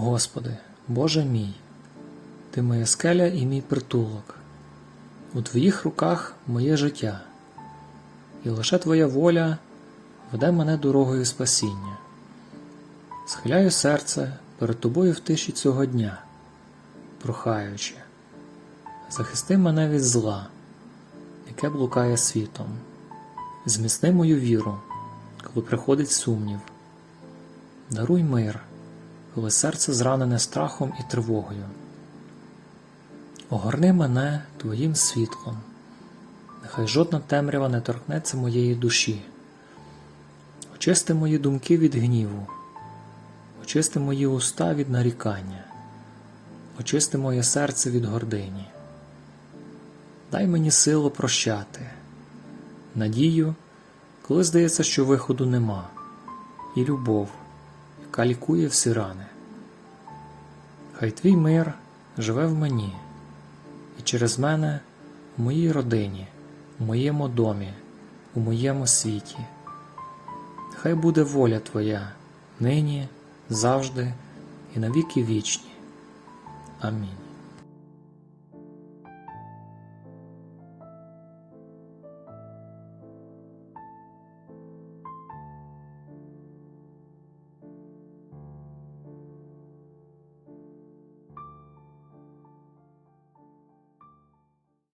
Господи, Боже мій, Ти моя скеля і мій притулок, у Твоїх руках моє життя, і лише Твоя воля веде мене дорогою спасіння. Схиляю серце перед Тобою в тиші цього дня, прохаючи, захисти мене від зла, яке блукає світом, зміцни мою віру, коли приходить сумнів. Даруй мир, коли серце зранене страхом і тривогою. Огорни мене Твоїм світлом, нехай жодна темрява не торкнеться моєї душі. Очисти мої думки від гніву, очисти мої уста від нарікання, очисти моє серце від гордині. Дай мені силу прощати, надію, коли здається, що виходу нема, і любов, лікує всі рани. Хай твій мир живе в мені, і через мене в моїй родині, в моєму домі, у моєму світі. Хай буде воля Твоя нині, завжди і навіки вічні. Амінь.